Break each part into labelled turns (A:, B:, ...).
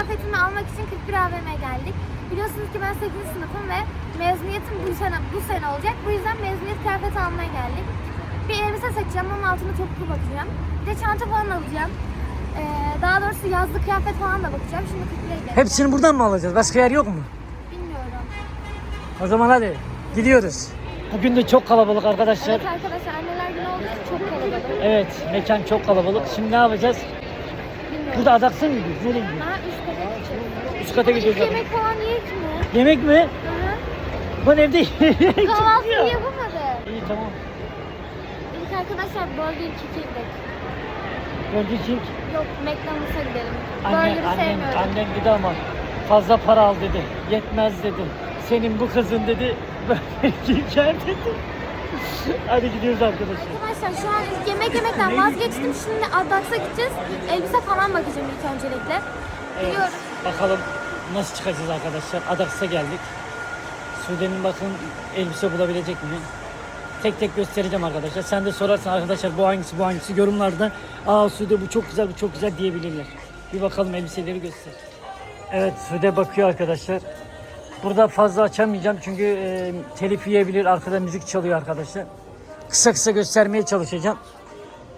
A: kıyafetimi almak için 41 AVM'ye geldik. Biliyorsunuz ki ben 8. sınıfım ve mezuniyetim bu sene, bu sene olacak. Bu yüzden mezuniyet kıyafeti almaya geldik. Bir elbise seçeceğim, onun altına topuklu bakacağım. Bir de çanta falan alacağım. Ee, daha doğrusu yazlık kıyafet falan da bakacağım. Şimdi 41'e gidelim.
B: Hepsini buradan mı alacağız? Başka yer yok mu?
A: Bilmiyorum.
B: O zaman hadi gidiyoruz. Bugün de çok kalabalık arkadaşlar.
A: Evet arkadaşlar anneler günü olduğu için çok kalabalık.
B: Evet, mekan çok kalabalık. Şimdi ne yapacağız? Burada adaksa mı gidiyoruz? Nereye gidiyoruz?
A: Ha üst kata gideceğiz.
B: Üst kata gidiyoruz.
A: Yemek falan yiyek mi?
B: Yemek mi?
A: Hı
B: Ben evde
A: hı. Kahvaltı
B: Ya.
A: yapamadı.
B: İyi tamam.
A: İlk arkadaşlar Burger King'e.
B: Burger King.
A: Yok McDonald's'a gidelim.
B: Anne,
A: Burger'ı
B: annem,
A: sevmiyorum.
B: annem dedi ama fazla para al dedi. Yetmez dedi. Senin bu kızın dedi. Burger King yer dedi. Hadi gidiyoruz arkadaşlar.
A: Arkadaşlar şu an yemek yemekten vazgeçtim. Şimdi Addax'a gideceğiz. Elbise falan bakacağım ilk öncelikle.
B: Evet, bakalım nasıl çıkacağız arkadaşlar. Adaks'a geldik. Sude'nin bakın elbise bulabilecek mi? Tek tek göstereceğim arkadaşlar. Sen de sorarsan arkadaşlar bu hangisi bu hangisi yorumlarda aa Sude bu çok güzel bu çok güzel diyebilirler. Bir bakalım elbiseleri göster. Evet Sude bakıyor arkadaşlar. Burada fazla açamayacağım çünkü e, telif yiyebilir. Arkada müzik çalıyor arkadaşlar. Kısa kısa göstermeye çalışacağım.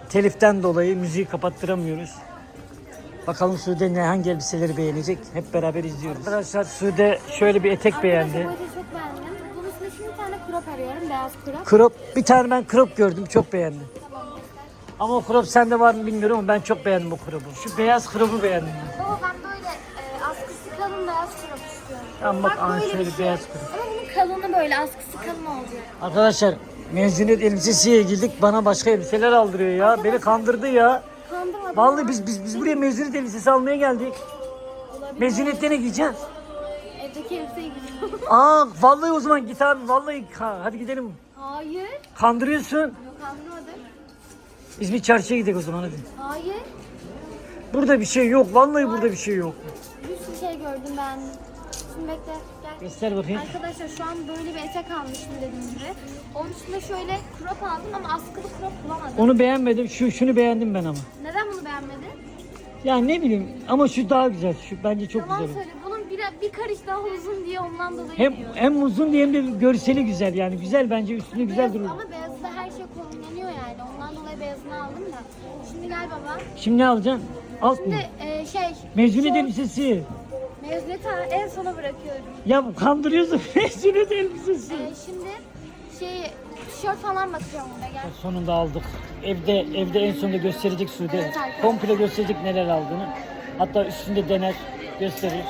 B: Teliften dolayı müziği kapattıramıyoruz. Bakalım Sude ne hangi elbiseleri beğenecek? Hep beraber izliyoruz. Arkadaşlar Sude şöyle bir etek beğendi.
A: Arkadaşlar bu çok beğendim. Bunun üstüne şimdi bir tane crop arıyorum. Beyaz crop.
B: Crop bir tane ben crop gördüm çok beğendim. Ama o crop sende var mı bilmiyorum ama ben çok beğendim o crop'u. Şu beyaz crop'u beğendim ben.
A: Baba ben
B: Tamam bak,
A: böyle
B: şöyle
A: şey.
B: beyaz crop.
A: Ama bunun kalını böyle askısı kalın olacak.
B: Arkadaşlar mezuniyet elbisesiye girdik bana başka elbiseler aldırıyor ya. Beni kandırdı ya.
A: Kandırmadım.
B: Vallahi biz biz biz buraya mezuniyet elbisesi almaya geldik. Mezuniyette ne giyeceğiz?
A: Evdeki elbiseyi giyiyorum.
B: Aa vallahi o zaman git abi vallahi ha, hadi gidelim.
A: Hayır.
B: Kandırıyorsun.
A: Yok kandırmadım.
B: İzmir çarşıya gidelim o zaman hadi.
A: Hayır.
B: Burada bir şey yok. Vallahi burada bir şey yok.
A: Bir sürü şey gördüm ben. Şimdi bekle gel.
B: Göster bakayım.
A: Arkadaşlar şu an böyle bir etek almıştım dediğim gibi. Onun üstüne şöyle crop aldım ama askılı crop bulamadım.
B: Onu beğenmedim. Şu şunu beğendim ben ama.
A: Neden bunu beğenmedin?
B: Ya ne bileyim ama şu daha güzel. Şu bence çok
A: Yalan
B: güzel.
A: söyle. Bunun bir, bir karış daha uzun diye ondan dolayı
B: Hem
A: diyor.
B: hem uzun diye hem de görseli güzel yani. Güzel bence üstünde güzel
A: Beyaz-
B: duruyor.
A: Ama beyazda her şey kombinleniyor yani. Ondan dolayı beyazını aldım da. Şimdi gel baba.
B: Şimdi ne alacaksın? Alt mı?
A: Şimdi e, şey.
B: Mezuniyet
A: şu-
B: elbisesi.
A: Mezuniyeti en sona bırakıyorum.
B: Ya kandırıyorsun mezuniyet elbisesi.
A: E, şimdi şey tişört falan bakacağım burada gel.
B: Sonunda aldık. Evde evde en sonunda gösterecek Sude.
A: Evet, arkadaşlar.
B: Komple gösterecek neler aldığını. Hatta üstünde dener, gösterir.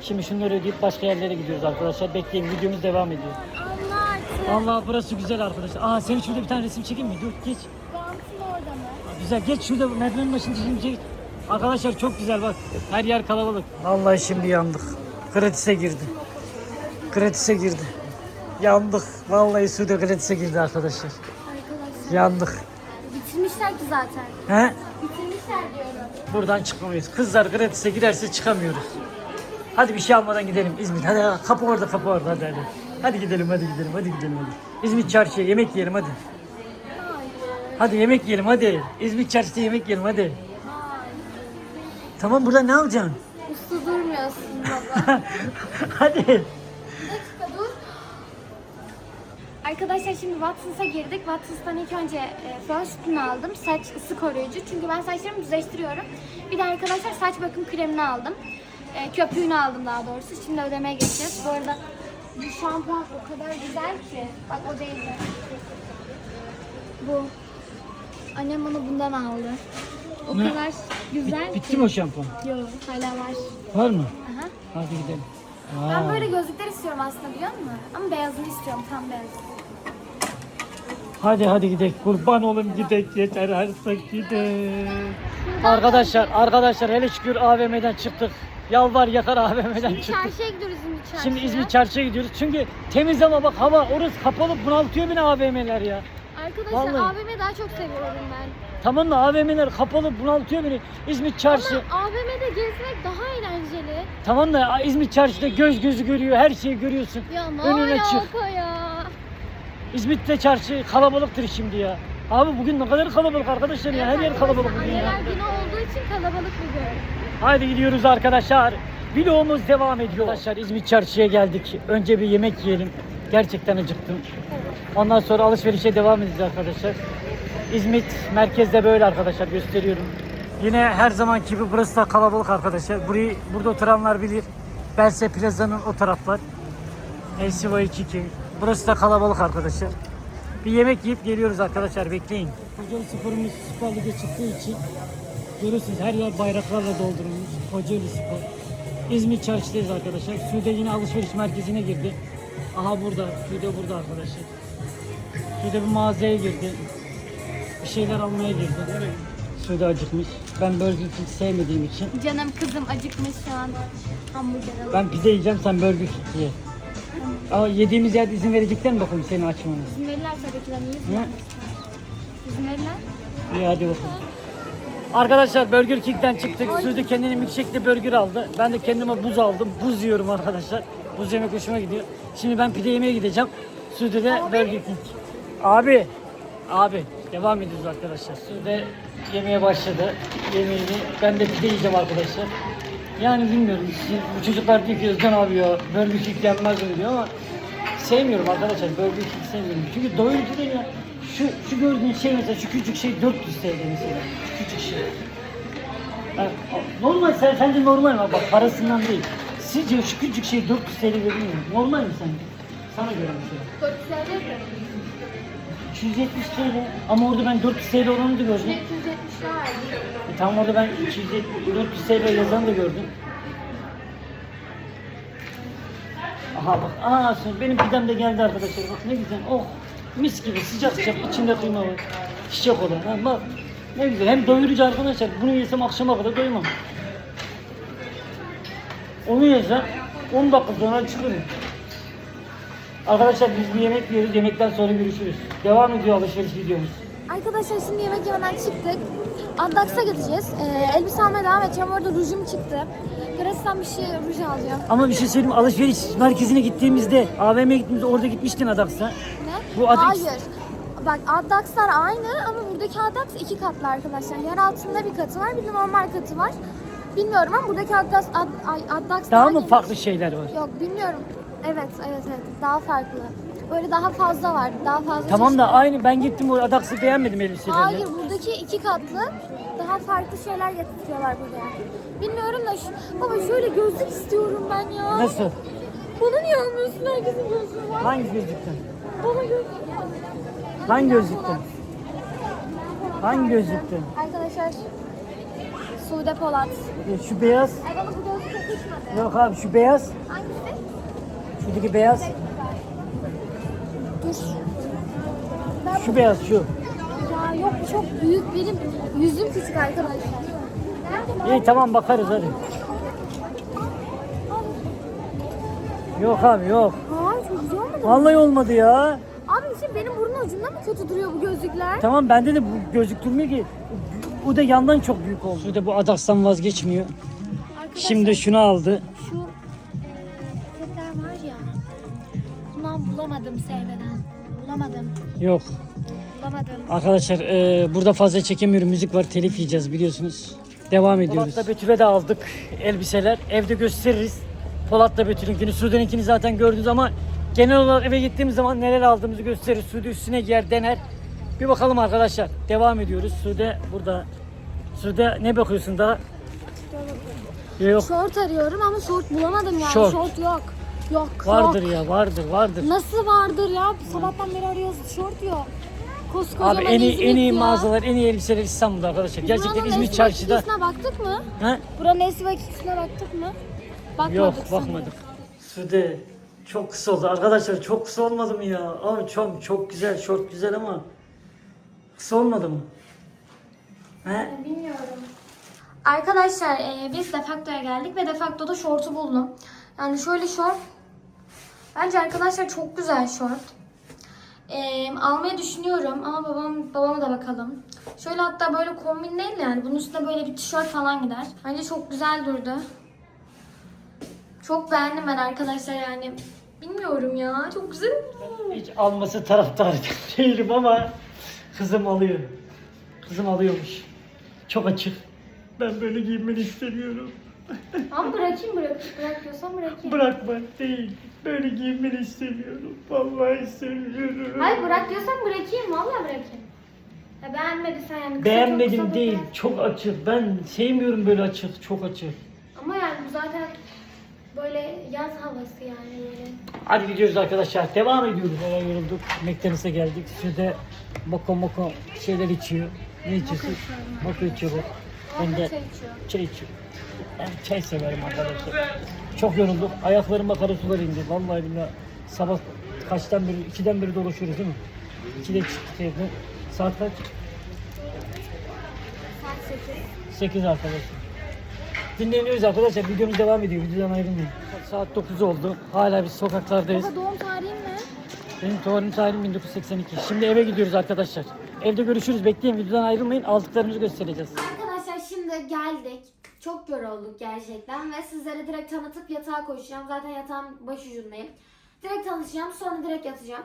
B: Şimdi şunları ödeyip başka yerlere gidiyoruz arkadaşlar. Bekleyin videomuz devam ediyor.
A: Allah artık.
B: Allah burası güzel arkadaşlar. Aa senin şurada bir tane resim çekeyim mi? Dur geç.
A: Bantın orada mı?
B: Güzel geç şurada merdivenin başında şimdi çek. Arkadaşlar çok güzel bak. Her yer kalabalık. Vallahi şimdi yandık. Gratis'e girdi. Gratis'e girdi. Yandık. Vallahi Sude gratis'e girdi arkadaşlar.
A: Arkadaşlar.
B: Yandık.
A: Bitirmişler ki zaten.
B: He?
A: Bitirmişler diyorum.
B: Buradan çıkamayız. Kızlar gratis'e girerse çıkamıyoruz. Hadi bir şey almadan gidelim İzmit. Hadi kapı orada kapı orada hadi hadi. Hadi gidelim hadi gidelim hadi gidelim hadi. İzmit çarşıya yemek yiyelim hadi.
A: Hayır.
B: Hadi yemek yiyelim hadi. İzmit çarşıda yemek yiyelim hadi. Tamam burada ne alacaksın?
A: Uslu durmuyorsun baba.
B: hadi.
A: Bir dakika dur. Arkadaşlar şimdi Watson's'a girdik. Watson's'tan ilk önce e, fön sütünü aldım. Saç ısı koruyucu. Çünkü ben saçlarımı düzleştiriyorum. Bir de arkadaşlar saç bakım kremini aldım. E, köpüğünü aldım daha doğrusu. Şimdi ödemeye geçeceğiz. Bu arada bu şampuan o kadar güzel ki. Bak o değil de. Bu. Annem bana bundan aldı. O
B: Ne?
A: kadar güzel
B: Bit- bitti
A: ki.
B: mi o şampuan?
A: Yok hala var.
B: Var mı?
A: Aha.
B: Hadi gidelim.
A: Ben
B: Aa,
A: böyle gözlükler istiyorum aslında biliyor musun? Ama beyazını istiyorum tam beyaz.
B: Hadi hadi gidelim. Kurban olun gidek yeter artık gidek. Arkadaşlar arkadaşlar hele şükür AVM'den çıktık. Yalvar yakar AVM'den
A: Şimdi
B: çıktık.
A: çarşıya gidiyoruz İzmir çarşıya.
B: Şimdi İzmir çarşıya gidiyoruz. Çünkü temiz ama bak hava orası kapalı bunaltıyor beni AVM'ler ya.
A: Arkadaşlar
B: Vallahi.
A: AVM'yi daha çok seviyorum ben.
B: Tamam da AVM'ler kapalı bunaltıyor beni. İzmir çarşı.
A: Ama AVM'de gezmek daha eğlenceli.
B: Tamam da İzmir çarşıda göz gözü görüyor. Her şeyi görüyorsun.
A: Ya ne
B: Önüne çık.
A: ya?
B: İzmit'te çarşı kalabalıktır şimdi ya. Abi bugün ne kadar kalabalık arkadaşlar ya. Her yer kalabalık bugün ya.
A: Anneler günü olduğu için kalabalık bugün.
B: Haydi gidiyoruz arkadaşlar. Vlogumuz devam ediyor. Arkadaşlar İzmit Çarşı'ya geldik. Önce bir yemek yiyelim. Gerçekten acıktım. Ondan sonra alışverişe devam edeceğiz arkadaşlar. İzmit merkezde böyle arkadaşlar gösteriyorum. Yine her zamanki gibi burası da kalabalık arkadaşlar. Burayı burada oturanlar bilir. Belse Plaza'nın o taraflar. LCV 22. Burası da kalabalık arkadaşlar. Bir yemek yiyip geliyoruz arkadaşlar bekleyin. Kocaeli Spor'umuz Süper Lig'e çıktığı için görüyorsunuz her yer bayraklarla doldurulmuş. Kocaeli Spor. İzmit Çarşı'dayız arkadaşlar. Sude yine alışveriş merkezine girdi. Aha burada. Sude burada arkadaşlar. Sude bir mağazaya girdi. Bir şeyler almaya girdi. Sude acıkmış. Ben Burger King sevmediğim için.
A: Canım kızım acıkmış şu an. Hamburger alalım.
B: Ben pizza yiyeceğim sen Burger King ye. Ama yediğimiz yerde izin verecekler mi bakalım seni açmana?
A: İzin verirler tabii ki de niye
B: Ne?
A: İzin verirler.
B: İyi hadi bakalım. Arkadaşlar Burger King'den çıktık. Suudi kendine milkshake'li burger aldı. Ben de kendime buz aldım. Buz yiyorum arkadaşlar. Buz yemek hoşuma gidiyor. Şimdi ben pide yemeye gideceğim. Suudi de Burger King. Abi. Abi. Devam ediyoruz arkadaşlar. Suudi yemeye başladı. Yemeğini. Ben de pide yiyeceğim arkadaşlar. Yani bilmiyorum. Bu çocuklar diyor ki Özcan abi ya Burger King yenmez mi diyor ama sevmiyorum arkadaşlar. Burger King sevmiyorum. Çünkü doyurucu değil ya. Şu, şu gördüğün şey mesela şu küçük şey 400 TL mesela. Şey. Yani, normal sen, sence normal mi? Bak parasından değil. Sizce şu küçük şey 400 TL veriyor mu? Normal mi sence? Sana göre mesela.
A: 450 mi?
B: 270 TL ama orada ben 400 TL olanı da gördüm.
A: 270 var.
B: E tamam orada ben 270, 400 TL yazanı da gördüm. Aha bak, aa sonra benim pidem de geldi arkadaşlar. Bak ne güzel. Oh, mis gibi sıcak sıcak içinde kıyma var. Çiçek olan. Ha, bak ne güzel. Hem doyurucu arkadaşlar. Bunu yesem akşama kadar doymam. Onu yesem 10 dakika sonra çıkarım. Arkadaşlar biz bir yemek yiyoruz. Yemekten sonra görüşürüz. Devam ediyor alışveriş videomuz.
A: Arkadaşlar şimdi yemek yemeden çıktık. Addax'a gideceğiz. Ee, elbise almaya devam edeceğim. Orada rujum çıktı. Gratis'ten bir şey ruj alacağım.
B: Ama bir şey söyleyeyim alışveriş merkezine gittiğimizde AVM'ye gittiğimizde orada gitmiştin Adax'a.
A: Ne?
B: Bu Addax-
A: Hayır. Bak Addax'lar aynı ama buradaki Addax iki katlı arkadaşlar. Yer altında bir katı var, bir de normal katı var. Bilmiyorum ama buradaki Addax, Ad, ay, Addax
B: Daha mı
A: geniş.
B: farklı şeyler var?
A: Yok bilmiyorum. Evet, evet, evet. Daha farklı. Böyle daha fazla var. Daha fazla
B: Tamam da aynı ben gittim o Adax'ı beğenmedim elbiselerini.
A: Hayır buradaki iki katlı daha farklı şeyler getiriyorlar buraya. Bilmiyorum da şu, baba şöyle gözlük istiyorum ben ya.
B: Nasıl?
A: Bana niye almıyorsun herkesin gözlüğü var?
B: Hangi gözlükten?
A: Bana gözlük.
B: Hangi gözlükten? Hangi gözlükten?
A: Arkadaşlar Sude Polat.
B: E, Şu beyaz.
A: Ay bana bu gözlük yakışmadı.
B: Yok abi şu beyaz.
A: Hangisi?
B: Şuradaki beyaz.
A: Dur. Ben
B: Şu beyaz şu.
A: ya yok çok büyük benim yüzüm küçük arkadaşlar.
B: İyi tamam bakarız hadi. Yok abi yok.
A: Hayır çok güzel?
B: Vallahi olmadı ya.
A: Şimdi benim burun ucunda mı kötü duruyor bu gözlükler?
B: Tamam bende de bu gözlük durmuyor ki. Bu da yandan çok büyük oldu. Şu da bu Adax'tan vazgeçmiyor.
A: Arkadaşlar,
B: Şimdi şunu aldı.
A: şu eee setler var ya. Bundan bulamadım sevmeden. Bulamadım.
B: Yok.
A: Bulamadım.
B: Arkadaşlar e, burada fazla çekemiyorum. Müzik var telif yiyeceğiz biliyorsunuz. Devam ediyoruz. Polat'la Betül'e de aldık elbiseler. Evde gösteririz. Polat'la Betül'ünkini, Sude'ninkini zaten gördünüz ama genel olarak eve gittiğimiz zaman neler aldığımızı gösteririz. Sude üstüne giyer, dener. Bir bakalım arkadaşlar. Devam ediyoruz. Sude burada. Sude ne bakıyorsun daha? Yok.
A: Şort arıyorum ama şort bulamadım yani.
B: Şort.
A: Şort, yok. Yok.
B: Vardır
A: yok.
B: ya, vardır, vardır.
A: Nasıl vardır ya? Sabahtan beri arıyoruz. Şort yok. Koskocaman
B: Abi en iyi,
A: İzmit
B: en iyi
A: ya.
B: mağazalar, en iyi elbiseler İstanbul'da arkadaşlar. Gerçekten
A: Buranın
B: İzmit
A: Esma
B: çarşıda.
A: Kikisi'ne baktık mı?
B: Ha?
A: Buranın Esma Kikisi'ne baktık mı? Bakmadık
B: Yok
A: sanırım.
B: bakmadık. Sude çok kısa oldu. Arkadaşlar çok kısa olmadı mı ya? Abi çok çok güzel, şort güzel ama kısa olmadı mı? He?
A: Bilmiyorum. Arkadaşlar e, biz Defacto'ya geldik ve Defacto'da şortu buldum. Yani şöyle şort. Bence arkadaşlar çok güzel şort. E, almayı düşünüyorum ama babam babama da bakalım. Şöyle hatta böyle kombin değil de yani bunun üstüne böyle bir tişört falan gider. Bence çok güzel durdu. Çok beğendim ben arkadaşlar yani. Bilmiyorum ya çok güzel.
B: Hiç alması taraftarı değilim ama kızım alıyor. Kızım alıyormuş. Çok açık. Ben böyle giyinmeni istemiyorum.
A: Ama bırakayım bırak. Bırak diyorsan bırakayım.
B: Bırakma değil. Böyle giyinmeni istemiyorum. Vallahi istemiyorum.
A: Hayır bırak diyorsan bırakayım. Vallahi bırakayım. Ya beğenmediysen yani. kısa
B: Beğenmedim
A: çok kısa
B: değil.
A: fotoğraf-
B: Çok açık. Ben sevmiyorum böyle açık. Çok açık.
A: Ama yani bu zaten böyle yaz havası yani böyle.
B: Hadi gidiyoruz arkadaşlar. Devam ediyoruz. Eve yorulduk. McDonald's'a geldik. Şurada moko moko şeyler içiyor. Ne içiyorsun? Moko içiyor. Ben de
A: çay içiyor.
B: çay. Ben çay severim arkadaşlar. Çok yorulduk. Ayaklarıma kara sular indi. Vallahi billahi sabah kaçtan beri, ikiden beri dolaşıyoruz değil mi? İkide çıktık evden. Saat kaç?
A: Saat 8.
B: 8 arkadaşlar. Dinleniyoruz arkadaşlar. Videomuz devam ediyor. Videodan ayrılmayın. Saat 9 oldu. Hala biz sokaklardayız.
A: Baba doğum tarihin ne?
B: Benim doğum tarihim 1982. Şimdi eve gidiyoruz arkadaşlar. Evde görüşürüz. Bekleyin. Videodan ayrılmayın. Aldıklarımızı göstereceğiz.
A: Arkadaşlar şimdi geldik. Çok yorulduk gerçekten ve sizlere direkt tanıtıp yatağa koşacağım. Zaten yatağın başucundayım. Direkt tanışacağım sonra direkt yatacağım.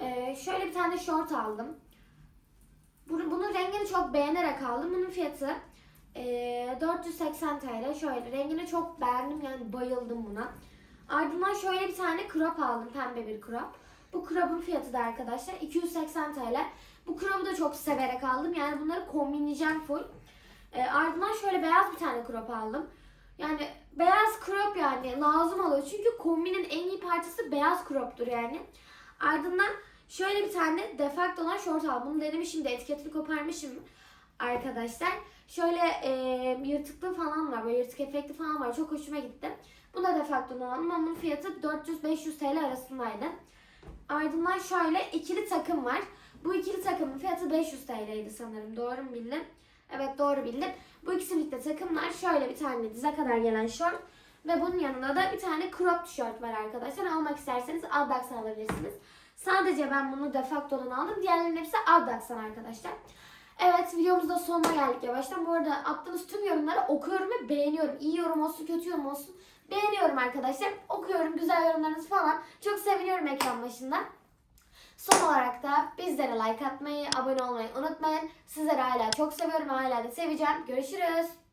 A: Ee, şöyle bir tane şort aldım. Bunu, bunun rengini çok beğenerek aldım. Bunun fiyatı ee, 480 TL. Şöyle rengini çok beğendim yani bayıldım buna. Ardından şöyle bir tane crop aldım. Pembe bir crop. Bu crop'un fiyatı da arkadaşlar 280 TL. Bu crop'u da çok severek aldım. Yani bunları kombinleyeceğim full. E, ardından şöyle beyaz bir tane crop aldım. Yani beyaz crop yani lazım oluyor. Çünkü kombinin en iyi parçası beyaz crop'tur yani. Ardından şöyle bir tane defakt olan şort aldım. Bunu denemişim de etiketini koparmışım arkadaşlar. Şöyle e, yırtıklı falan var. Böyle yırtık efekti falan var. Çok hoşuma gitti. Bu da defakt olan ama bunun fiyatı 400-500 TL arasındaydı. Ardından şöyle ikili takım var. Bu ikili takımın fiyatı 500 TL'ydi sanırım. Doğru mu bildim? Evet doğru bildim. Bu ikisi birlikte takımlar şöyle bir tane dize kadar gelen şort ve bunun yanında da bir tane crop tişört var arkadaşlar. Almak isterseniz Addax'tan alabilirsiniz. Sadece ben bunu defaktodan aldım. Diğerlerinin hepsi Addax'tan arkadaşlar. Evet videomuzun da sonuna geldik yavaştan. Bu arada attığınız tüm yorumları okuyorum ve beğeniyorum. İyi yorum olsun kötü yorum olsun. Beğeniyorum arkadaşlar. Okuyorum güzel yorumlarınızı falan. Çok seviniyorum ekran başında. Son olarak da bizlere like atmayı, abone olmayı unutmayın. Sizleri hala çok seviyorum, hala da seveceğim. Görüşürüz.